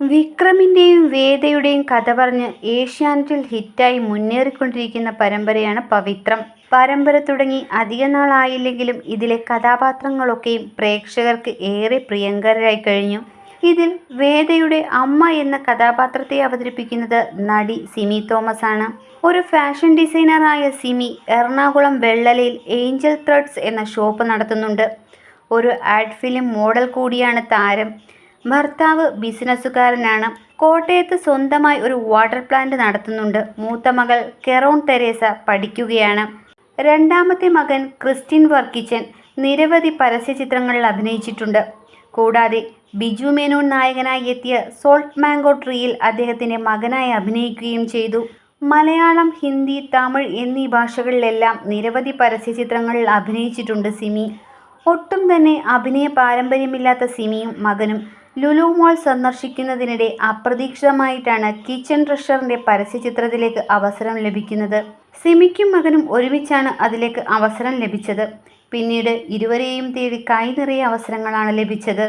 വിക്രമിന്റെയും വേദയുടെയും കഥ പറഞ്ഞ് ഏഷ്യാനെറ്റിൽ ഹിറ്റായി മുന്നേറിക്കൊണ്ടിരിക്കുന്ന പരമ്പരയാണ് പവിത്രം. പരമ്പര തുടങ്ങി അധികനാളായില്ലെങ്കിലും ഇതിലെ കഥാപാത്രങ്ങളൊക്കെയും പ്രേക്ഷകർക്ക് ഏറെ പ്രിയങ്കരായിക്കഴിഞ്ഞു. ഇതിൽ വേദയുടെ അമ്മ എന്ന കഥാപാത്രത്തെ അവതരിപ്പിക്കുന്നത് നടി സിമി തോമസ് ആണ്. ഒരു ഫാഷൻ ഡിസൈനറായ സിമി എറണാകുളം വെള്ളലയിൽ ഏഞ്ചൽ ത്രെഡ്സ് എന്ന ഷോപ്പ് നടത്തുന്നുണ്ട്. ഒരു ആഡ് ഫിലിം മോഡൽ കൂടിയാണ് താരം. ഭർത്താവ് ബിസിനസ്സുകാരനാണ് കോട്ടയത്ത് സ്വന്തമായി ഒരു വാട്ടർ പ്ലാന്റ് നടത്തുന്നുണ്ട്. മൂത്ത മകൾ കെറോൺ തെരേസ പഠിക്കുകയാണ്. രണ്ടാമത്തെ മകൻ ക്രിസ്റ്റിൻ വർക്കിച്ചൻ നിരവധി പരസ്യചിത്രങ്ങളിൽ അഭിനയിച്ചിട്ടുണ്ട്. കൂടാതെ ബിജു മേനോൻ നായകനായി എത്തിയ സോൾട്ട് മാംഗോ ട്രീയിൽ അദ്ദേഹത്തിന്റെ മകനായി അഭിനയിക്കുകയും ചെയ്തു. മലയാളം, ഹിന്ദി, തമിഴ് എന്നീ ഭാഷകളിലെല്ലാം നിരവധി പരസ്യചിത്രങ്ങളിൽ അഭിനയിച്ചിട്ടുണ്ട് സിമി. ഒട്ടും തന്നെ അഭിനയ പാരമ്പര്യമില്ലാത്ത സിമിയും മകനും ലുലു മോൾ സന്ദർശിക്കുന്നതിനിടെ അപ്രതീക്ഷിതമായിട്ടാണ് കിച്ചൺ ട്രഷറിന്റെ പരസ്യചിത്രത്തിലേക്ക് അവസരം ലഭിക്കുന്നത്. സിമിക്കും മകനും ഒരുമിച്ചാണ് അതിലേക്ക് അവസരം ലഭിച്ചത്. പിന്നീട് ഇരുവരെയും തേടി കൈനിറയെ അവസരങ്ങളാണ് ലഭിച്ചത്.